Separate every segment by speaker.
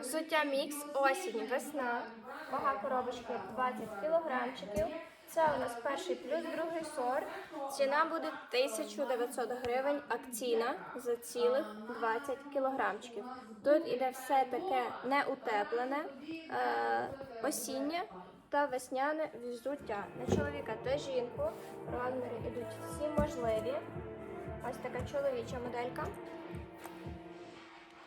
Speaker 1: Взуття мікс осінь, весна. Вага коробочки 20 кілограмчиків. Це у нас перший плюс другий сорт. Ціна буде 1900 гривень акційна за цілих 20 кілограмчиків. Тут іде все таке неутеплене, е, осіннє та весняне взуття. На чоловіка та жінку розміри йдуть всі можливі. Ось така чоловіча моделька.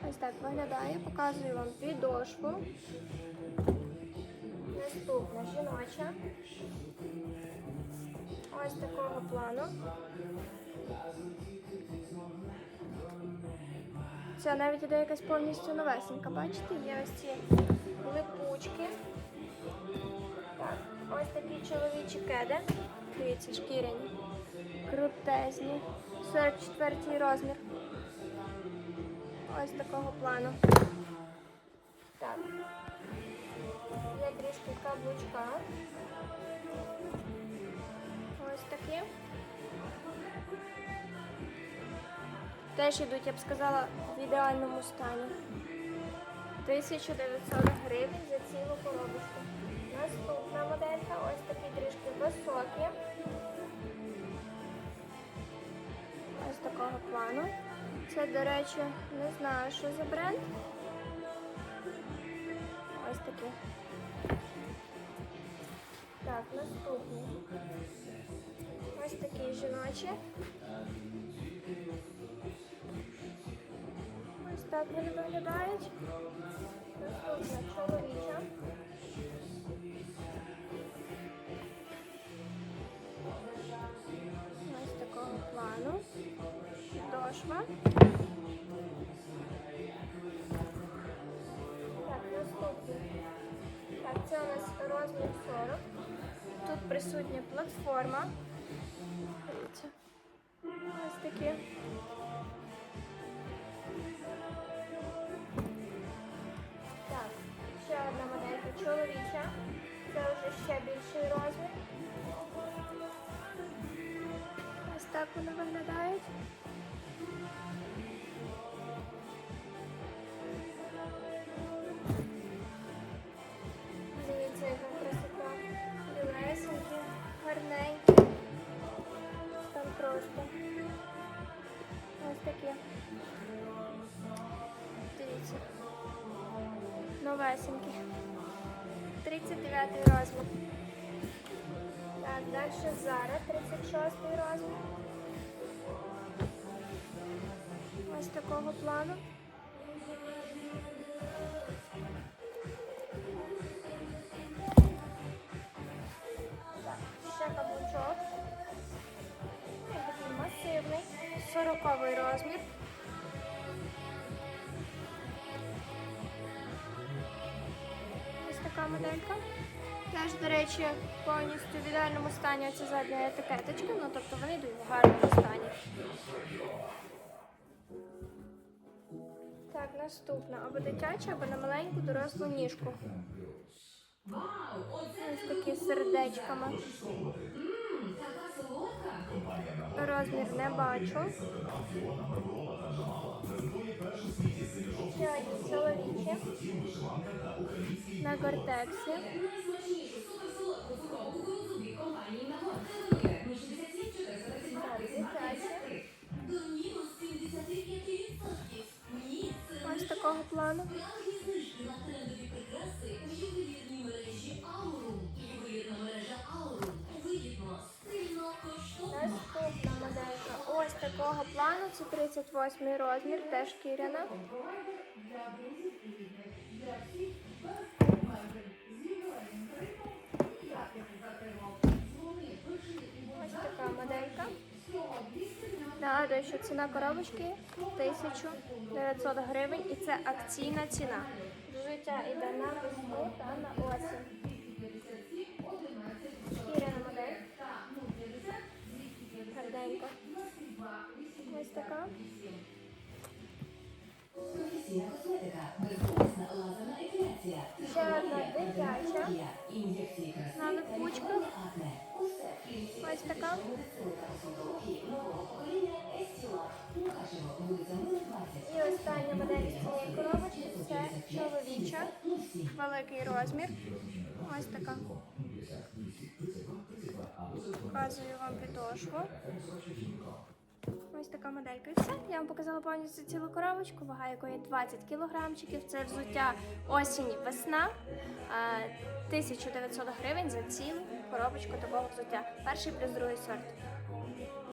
Speaker 1: Ось так виглядає. Показую вам підошву. Наступна жіноча. Ось такого плану. Це навіть іде якась повністю новесенька. Бачите, є ось ці липучки. Так, ось такі чоловічі кеди. Дивіться, шкіряні. Крутезні. 44 розмір. Ось такого плану. Так. Є трішки каблучка. Ось такі. Теж йдуть, я б сказала, в ідеальному стані. 1900 гривень за цілу коробочку. Наступна моделька, ось такі трішки високі. Ось такого плану. Це, до речі, не знаю, що за бренд. Ось такі. Так, наступні. Ось такі жіночі. Ось так вони виглядають. Наступна чоловіча. Дошва. Так, наступний. Так, це у нас розмір 40. Тут присутня платформа. Дивіться. Ось такі. Так, ще одна моделька чоловіча. Це вже ще більший розмір. Ось так вони виглядають. Дивіться. Новесенькі. 39 розмір. Так, далі Зара, 36 розмір. Ось такого плану. Ще каблучок. Такий масивний, 40 розмір. Така моделька. Теж, до речі, повністю в ідеальному стані оця задня етикеточка, ну тобто вони йдуть в гарному стані. Так, наступна або дитяча, або на маленьку дорослу ніжку. Ось такі з сердечками. Розмір не бачу. Ще. На гортексі. Ось такого плану. 238 розмір, теж кіряна. Ось така моделька. Нагадую, що ціна коробочки 1900 гривень і це акційна ціна. Життя йде на весну та на осінь.
Speaker 2: Професійна косметика, безболісна лазерна епіляція,
Speaker 1: дитяча.
Speaker 2: ін'єкції краси, лікування акне. Усе
Speaker 1: Ось така.
Speaker 2: нового покоління Естілак. Мукачево, вулиця Мила, 20.
Speaker 1: І остання модель з цієї коробочки це чоловіча. великий розмір. Ось така. Показую вам підошву. Ось така моделька. І все. Я вам показала повністю цілу коробочку, вага якої 20 кілограмчиків. Це взуття осінь, весна. 1900 гривень за цілу коробочку такого взуття. Перший плюс другий сорт.